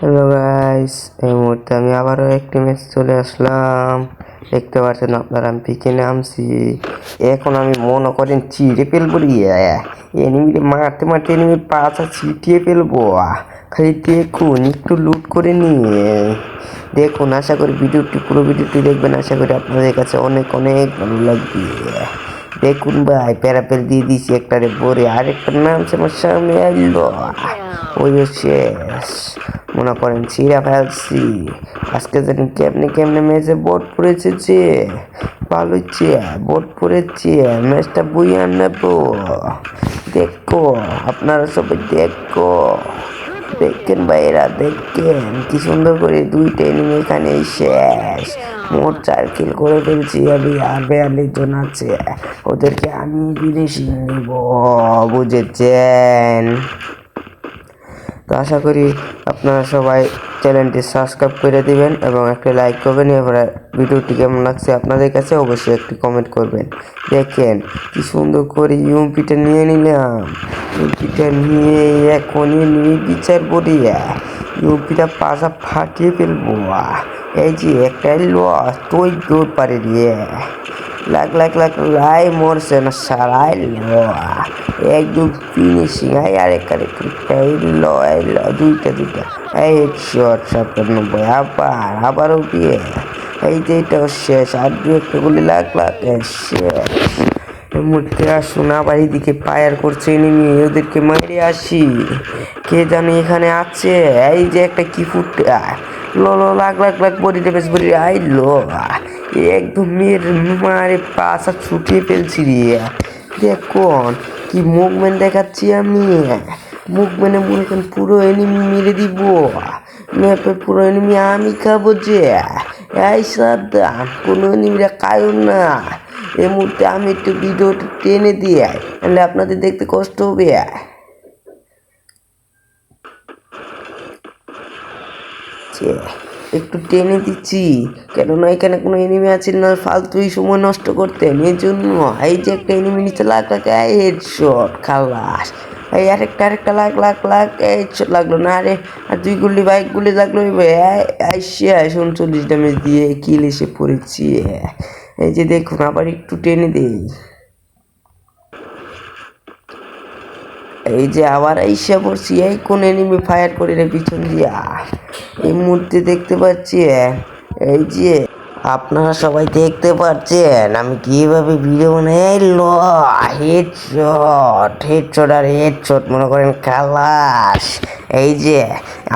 Hello guys এই মুহূর্তে আমি আবারও একটি ম্যাচ চলে আসলাম। দেখতে পাচ্ছেন আপনারা, আমি পিকে নামছি। এখন আমি মনে করেন চিড়ে ফেলব এনিমিকে মারতে মারতে এনিমি পাছা ছিটিয়ে ফেলব। খালি দেখুন, একটু লুট করে নিয়ে। দেখুন, আশা করি ভিডিওটি, পুরো ভিডিওটি দেখবেন। আশা করি আপনাদের কাছে অনেক অনেক ভালো লাগবে। দেখুন ভাই, প্যারাপেল দিয়ে দিয়েছি একটারে বরে আরেকটা নামছে আমার সামনে এলো ওই শেষ। মনে করেন ছিঁড়া ফেলছি। আজকে জানি কেমনে কেমনে ম্যাচে বোট পড়েছে যে। ভালো হচ্ছে, বোট পড়েছে, ম্যাচটা বইয়া নেব। দেখো, আপনারা সবাই দেখো। দেখেন ভাইরা দেখেন কি সুন্দর করে দুই ট্রেনিং এখানে শেষ। মোট চার কিল করে ফেলছি আমি, আর বেয়াল্লিশ জন আছে, ওদেরকে আমি ফিনিশিং দিব বুঝেছেন? তো আশা করি আপনারা সবাই চ্যানেলটি সাবস্ক্রাইব করে দিবেন এবং একটা লাইক করবেন এবারে ভিডিওটি কেমন লাগছে আপনাদের কাছে অবশ্যই একটি কমেন্ট করবেন। দেখেন কি সুন্দর করে ইউপিটা নিয়ে নিলাম। ইউপিটা নিয়ে এখনই নিয়ে বিচার করিয়া ইউপিটা পাশা ফাটিয়ে ফেলব এই যে একটাই লস তুই দৌড় পারে রে লাখ লাখ লাখ, লাই মরছে না সারাই ল। একদম ফিনিশিং আই, আরেক আরেক ল ল, দুইটা দুইটা। এই শট সাতানব্বই আবার আবারও বিয়ে এই যে এটাও শেষ, আর দু একটা গুলি লাখ লাখ শেষ। এই মুহূর্তে আসুন আবার এইদিকে পায়ার করছে এনিমি ওদেরকে মারে আসি। কে জানে এখানে আছে? এই যে একটা কি ফুট লো লো লাখ লাখ লাখ বডি ড্যামেজ বডি আই লো একদম মেয়ের মারে পাশা ছুটিয়ে ফেলছি রে। দেখুন কি মুভমেন্ট দেখাচ্ছি আমি। মুভমেন্টে মনে করেন পুরো এনিমি মেরে দিব। ম্যাপে পুরো এনিমি আমি খাব যে। এই সাবধান, কোনো এনিমিরা খায়ও না। এই মুহূর্তে আমি একটু ভিডিওটা টেনে দিয়ে আয় তাহলে আপনাদের দেখতে কষ্ট হবে। একটু টেনে দিচ্ছি, কেননা এখানে কোনো এনিমি আছে না ফালতুই সময় নষ্ট করতেন এই জন্য এই যে একটা এনিমি নিচে লাখ এই হেড শট খালাস। এই আরেকটা আরেকটা লাখ লাখ লাখ, এই লাগল না আরে আর দুই গুলি বাইক গুলি লাগল আইসে উনচল্লিশ ড্যামেজ দিয়ে কিল এসে পড়েছি। এই যে দেখুন, আবার একটু টেনে দেই। এই যে আবার আইসা পড়ছি এই কোন এনিমি ফায়ার করে রে পিছন দিয়া। এই মুহূর্তে দেখতে পাচ্ছি, এই যে আপনারা সবাই দেখতে পাচ্ছেন, আমি কীভাবে ভিডিও বানাই? ল হেডশট হেডশট আর হেডশট মনে করেন খালাস। এই যে,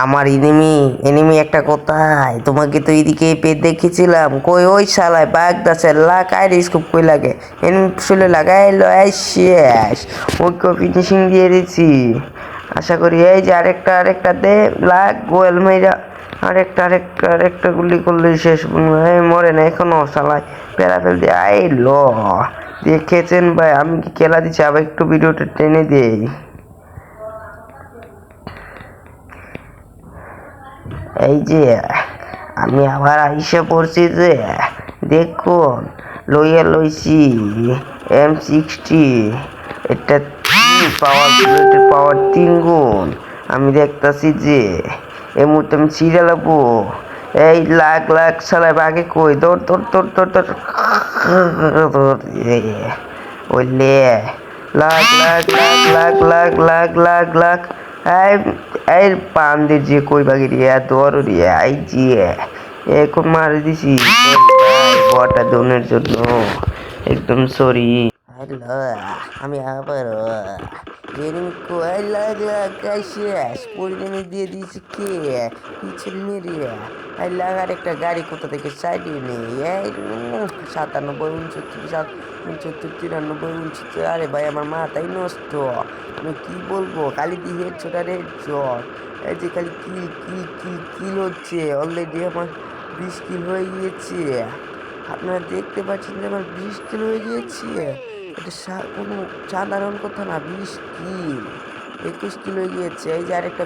আমার এনিমি এনিমি একটা কোথায়? তোমাকে তো এইদিকে পে দেখেছিলাম। কই ওই শালায় বাঘ দাসের লাগাই রে স্কোপ কই লাগে? এনিমি শুলে লাগাই লো এই শেষ। ওকে ফিনিশিং দিয়ে দিছি। আশা করি এই যে আরেকটা আরেকটা দে, লাগ, গোয়েল মেয়েরা আরেকটা আরেকটা আরেকটা গুলি করলে শেষ। মরে না এখনও শালায়। প্যারা ফেল দিয়ে আই ল দেখেছেন ভাই, আমি কি খেলা দিচ্ছি আবার একটু ভিডিওটা টেনে দেই। এই যে আমি আবার আইসা পড়ছি যে দেখুন লইয়া লইছি এম সিক্সটি এটা পাওয়ার বুলেটের পাওয়ার তিন গুণ আমি দেখতাছি যে এই মুহূর্তে আমি ছিঁড়ে লাগবো এই লাখ লাখ সালায় আগে কই দৌড় দৌড় দৌড় দৌড় দৌড় দৌড় ওইলে লাখ লাখ লাখ লাখ লাখ লাখ লাখ লাখ এই পান যে কই বাগি রিয়া দর রিয়া এই যে এখন মারি দিছি। বটা দোনের জন্য। একদম সরি। হ্যালো আমি আবার এনিমি কয় লাগ লাগ শেষ পরিণামে দিয়ে দিয়েছি কে? পিছন মেরে। এই লাগার একটা গাড়ি কোথা থেকে? সাইডে নেই। সাতানব্বই, উনসত্তর, সাত, উনসত্তর, তিরানব্বই, উনসত্তর। আরে ভাই, আমার মাথাই নষ্ট। আমি কি বলব? খালি দিয়ে হেড ছোট আর হেড চট এই যে খালি কিল কিল কিল কিল হচ্ছে। অলরেডি আমার বিশ কিল হয়ে গিয়েছে। আপনারা দেখতে পাচ্ছেন যে আমার কিলো হয়ে গিয়েছে। কোনো সাধারণ কথা না, বিশ কিল। একুশ কিলো গিয়েছে, এই যে আরেকটা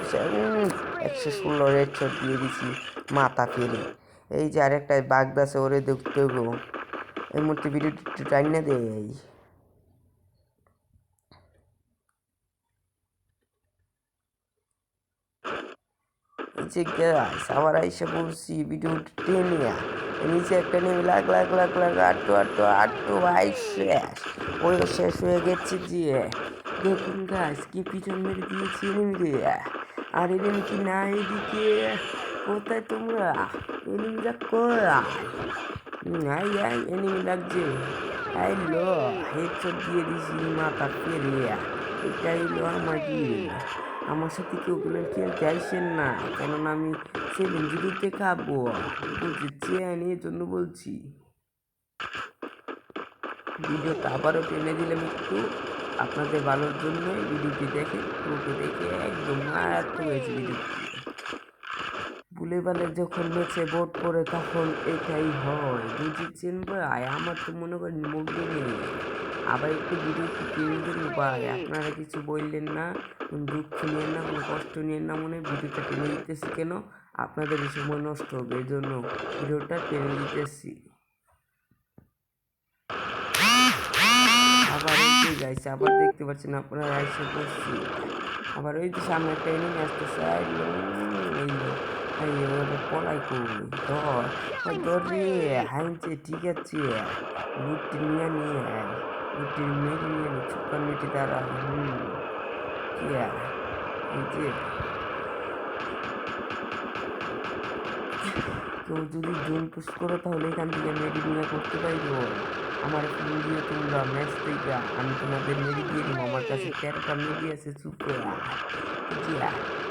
একশো ষোলো রেড শট দিয়ে দিছি, মাথা ফেলে। এই যে আরেকটা বাগদাসে ওরে দেখতে হব এই মুহূর্তে ভিডিওটি একটু টাইম না দেয় যে গ্যাস আবার আইসা পড়ছি ভিডিও টেনে নিচে একটা নেমে লাগ লাগ লাগ লাগ, আটটো আটটো আটটো, ভাই, শেষ। ওই শেষ হয়ে গেছে যে দেখুন গাছ কি পিছন মেরে দিয়েছি এনিমিরে আর এনিমি কি না এদিকে? কোথায় তোমরা? এনিমিরা কোথায়? আই আই এনিমি লাগছে। আই লো হেডশট দিয়ে দিছি মাথা ফেরে এটাই হলো আমার কি আমার সাথে কেউ কোনো খেলতে আসেন না? কেননা আমি সেভেন জিরোতে খাব। এই জন্য বলছি। ভিডিওটা আবারও টেনে দিলাম একটু। আপনাদের ভালোর জন্য ভিডিওটি দেখে, পুরোটি দেখে একদম মারাত্মক হয়েছে ভিডিওটি। ভুলে বালে যখন ম্যাচে বোট পড়ে তখন এটাই হয়। বুঝেছেন ভাই? আমার তো মনে করেন মুগ্ধ নেই। আবার একটু ভিডিও টেনে ভাই আপনারা কিছু বললেন না কোনো দুঃখ নিয়েন না, কোনো কষ্ট নিয়েন না মনে হয় ভিডিওটা টেনে দিতেছি কেন? আপনাদের সময় নষ্ট হবে, এই জন্য ভিডিওটা টেনে দিতেছি। আবার এই যে আবার দেখতে পাচ্ছেন আপনারা এসে পড়ছি আবার ওই যে সামনে একটা এনিমি আসতেছে পলাই কই? ধর ধর রে হাইছে ঠিক আছে। লুটটি নিয়ে নিয়ে। আয় লুটটি মেরে নিয়ে নে ছুপার মেটে দ্বারা হুম কি আর এই যে কেউ যদি জোন পুশ করো, তাহলে এখান থেকে মেডি নিয়ে করতে পারব। আমার ফোন দিয়ে তোমরা ম্যাচ থেকে আমি তোমাদের মেডি দিয়ে দিব। আমার কাছে তেরোটা মেডি আছে চুপ করে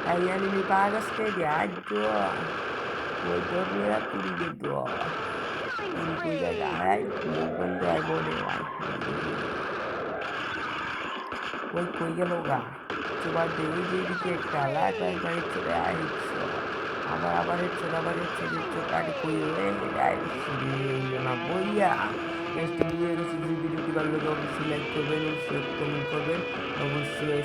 তাই আমি কে দিয়ে আজ তো। ওই ধরে তুলি দে তো কোন জায়গায় মুখ বন্ধ আয় বলে ওই কই গেল গা তোমার দেবী যে দিকে একটা লাইট লাইট বাড়ি চলে আইছো আবার আবার হচ্ছে আবার দিচ্ছ কাটি কই না বইয়া নেক্সট ভিডিও যদি ভিডিওটি ভালো লাইক করবেন অবশ্যই কমেন্ট করবেন অবশ্যই